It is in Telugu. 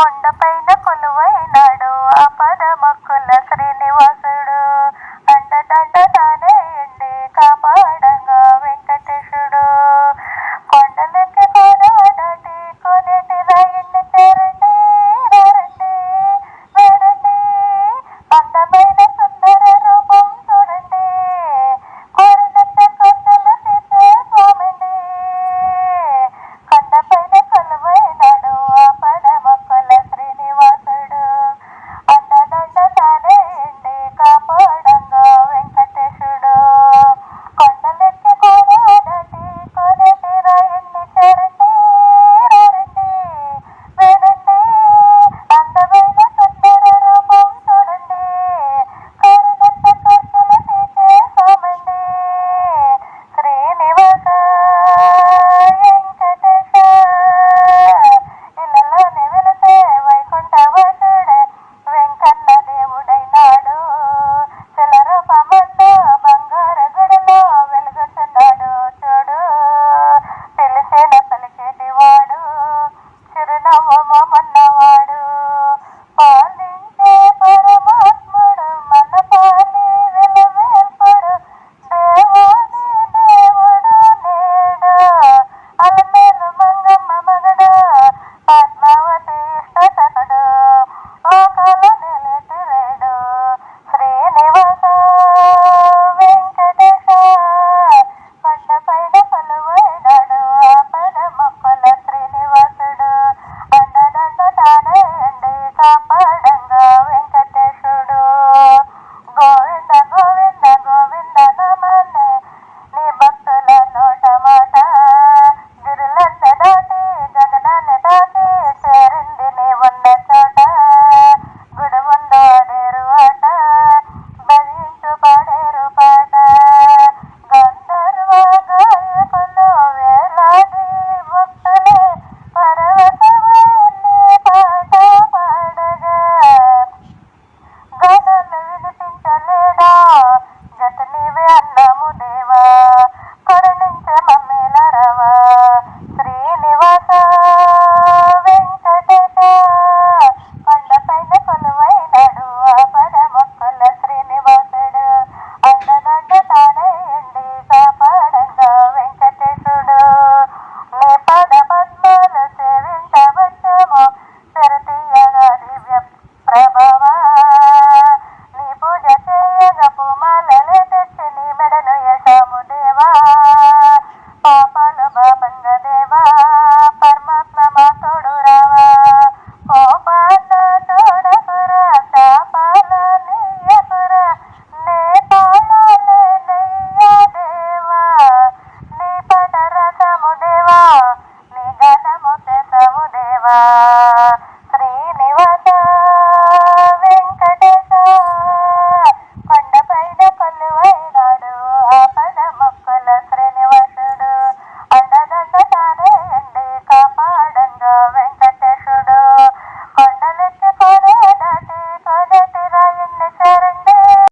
కొండపైన కొలువైనాడు. ఆ పద మొక్కుల శ్రీనివాసుడు అండదండ తానే కాపాడ